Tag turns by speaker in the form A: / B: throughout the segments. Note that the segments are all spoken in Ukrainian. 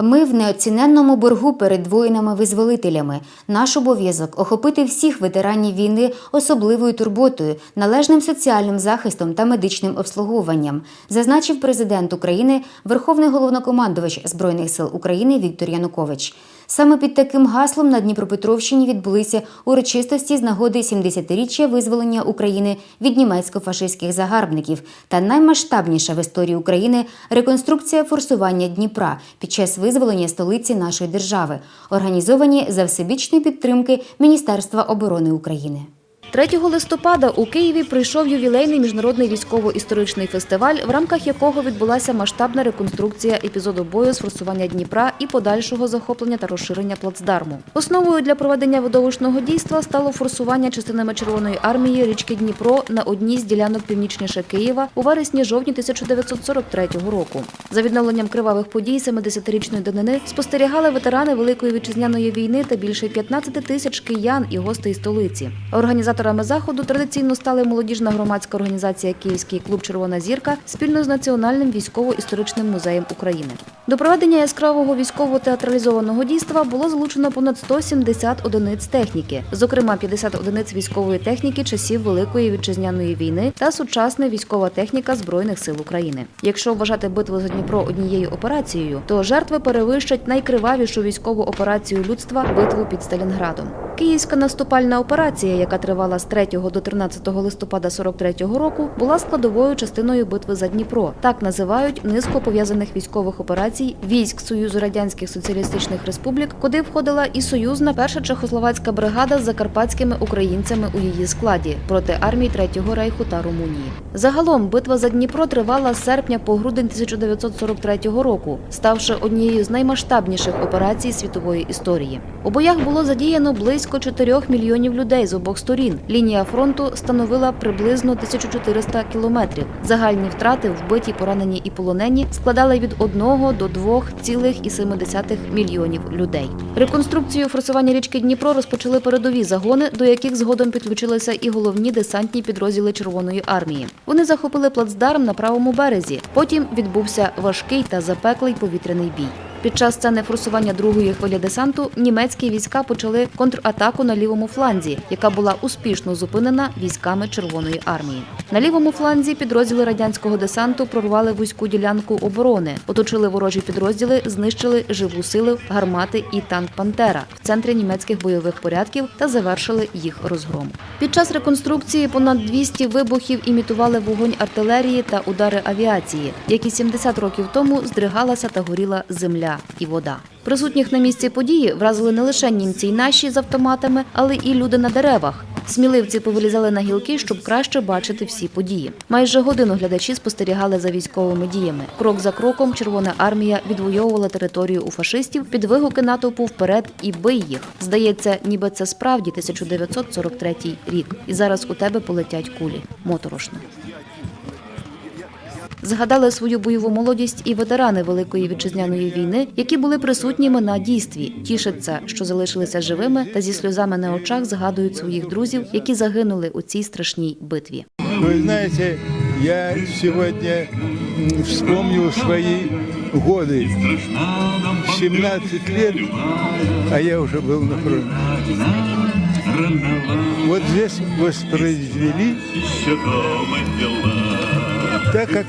A: Ми в неоціненному боргу перед воїнами-визволителями. Наш обов'язок охопити всіх ветеранів війни особливою турботою, належним соціальним захистом та медичним обслуговуванням, зазначив президент України, Верховний головнокомандувач Збройних сил України Віктор Янукович. Саме під таким гаслом на Дніпропетровщині відбулися урочистості з нагоди 70-річчя визволення України від німецько-фашистських загарбників та наймасштабніша в історії України реконструкція форсування Дніпра під час визволення столиці нашої держави, організовані за всебічної підтримки Міністерства оборони України.
B: 3 листопада у Києві прийшов ювілейний міжнародний військово-історичний фестиваль, в рамках якого відбулася масштабна реконструкція епізоду бою з форсування Дніпра і подальшого захоплення та розширення плацдарму. Основою для проведення видовищного дійства стало форсування частинами Червоної армії річки Дніпро на одній з ділянок північніше Києва у вересні-жовтні 1943 року. За відновленням кривавих подій 70-річної данини спостерігали ветерани Великої вітчизняної війни та більше 15 тисяч киян і гостей столиці. Організаторами заходу традиційно стали молодіжна громадська організація Київський клуб Червона зірка спільно з Національним військово-історичним музеєм України. До проведення яскравого військово-театралізованого дійства було залучено понад 170 одиниць техніки, зокрема 50 одиниць військової техніки часів Великої вітчизняної війни та сучасна військова техніка Збройних сил України. Якщо вважати битву за Дніпро однією операцією, то жертви перевищать найкривавішу військову операцію людства битву під Сталінградом. Київська наступальна операція, яка тривала з 3 до 13 листопада 43-го року, була складовою частиною битви за Дніпро. Так називають низку пов'язаних військових операцій військ Союзу радянських соціалістичних республік, куди входила і союзна перша чехословацька бригада з закарпатськими українцями у її складі проти армій Третього рейху та Румунії. Загалом битва за Дніпро тривала з серпня по грудень 1943 року, ставши однією з наймасштабніших операцій світової історії. У боях було задіяно близько 4 мільйонів людей з обох сторін. Лінія фронту становила приблизно 1400 кілометрів. Загальні втрати, вбиті, поранені і полонені, складали від 1 до 2,7 мільйонів людей. Реконструкцію форсування річки Дніпро розпочали передові загони, до яких згодом підключилися і головні десантні підрозділи Червоної армії. Вони захопили плацдарм на правому березі. Потім відбувся важкий та запеклий повітряний бій. Під час сцени форсування другої хвилі десанту німецькі війська почали контратаку на лівому фланзі, яка була успішно зупинена військами Червоної армії. На лівому фланзі підрозділи радянського десанту прорвали вузьку ділянку оборони, оточили ворожі підрозділи, знищили живу силу, гармати і танк Пантера в центрі німецьких бойових порядків та завершили їх розгром. Під час реконструкції понад 200 вибухів імітували вогонь артилерії та удари авіації, які 70 років тому здригалася та горіла земля і вода. Присутніх на місці події вразили не лише німці й наші з автоматами, але і люди на деревах. Сміливці повилізали на гілки, щоб краще бачити всі події. Майже годину глядачі спостерігали за військовими діями. Крок за кроком Червона армія відвоювала територію у фашистів під вигуки натовпу вперед і бий їх. Здається, ніби це справді 1943 рік. І зараз у тебе полетять кулі. Моторошно. Згадали свою бойову молодість і ветерани Великої вітчизняної війни, які були присутніми на дійстві. Тішаться, що залишилися живими, та зі сльозами на очах згадують своїх друзів, які загинули у цій страшній битві.
C: Вы знаете, я сегодня м, вспомнил свои годы. 17 лет, а я уже был на фронте. Вот здесь воспроизвели так, как.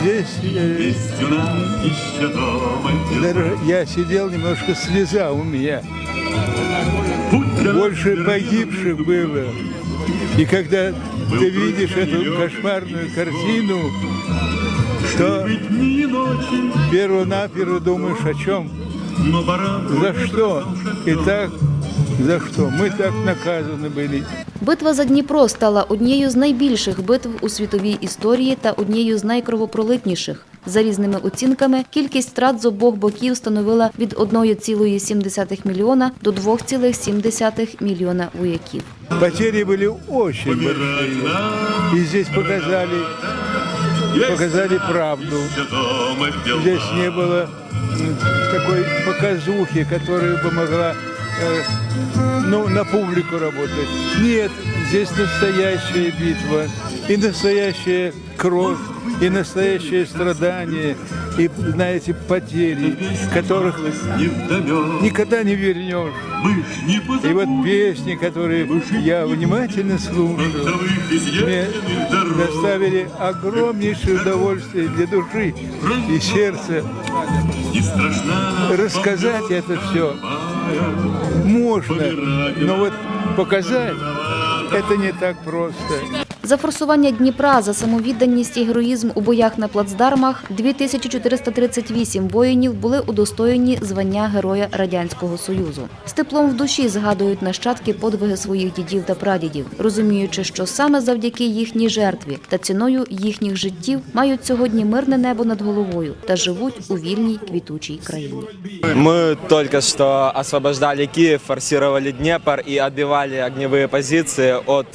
C: Здесь э, я сидел, немножко слеза у меня. Больше погибших было. И когда ты видишь эту кошмарную картину, то перво-наперво думаешь о чем? За что? И так, за что? Мы так наказаны были.
B: Битва за Дніпро стала однією з найбільших битв у світовій історії та однією з найкровопролитніших. За різними оцінками, кількість втрат з обох боків становила від 1,7 мільйона до 2,7 мільйона вояків.
C: Потери были очень большие. И здесь показали, показали правду. Здесь не было м, такой показухи, которая бы могла э, ну, на публику работать. Нет, здесь настоящая битва. и настоящая кровь, и настоящее страдание, и, знаете, потери, которых никогда не вернешь. И вот песни, которые я внимательно слушал, мне доставили огромнейшее удовольствие для души и сердца. Рассказать это все можно, но вот показать это не так просто.
B: За форсування Дніпра, за самовідданість і героїзм у боях на плацдармах 2438 воїнів були удостоєні звання Героя Радянського Союзу. З теплом в душі згадують нащадки подвиги своїх дідів та прадідів, розуміючи, що саме завдяки їхній жертві та ціною їхніх життів мають сьогодні мирне небо над головою та живуть у вільній квітучій країні.
D: Мы только что освобождали Киев, форсировали Днепр и отбивали огневые позиции от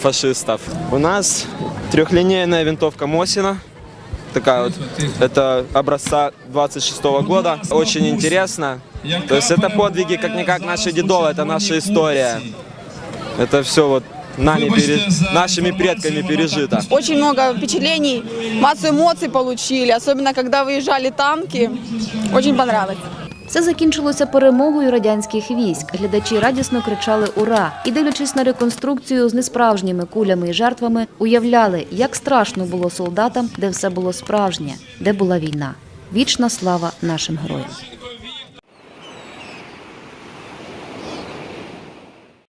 D: фашистов. У нас трехлинейная винтовка Мосина. Такая вот, это образца 26 года. Очень интересно. То есть это подвиги, как-никак, наши дедовы, это наша история. Это все вот нами, пере- нашими предками пережито.
E: Очень много впечатлений, массу эмоций получили, особенно когда выезжали танки. Очень понравилось.
B: Все закінчилося перемогою радянських військ. Глядачі радісно кричали Ура! І дивлячись на реконструкцію з несправжніми кулями і жертвами, уявляли, як страшно було солдатам, де все було справжнє, де була війна. Вічна слава нашим героям.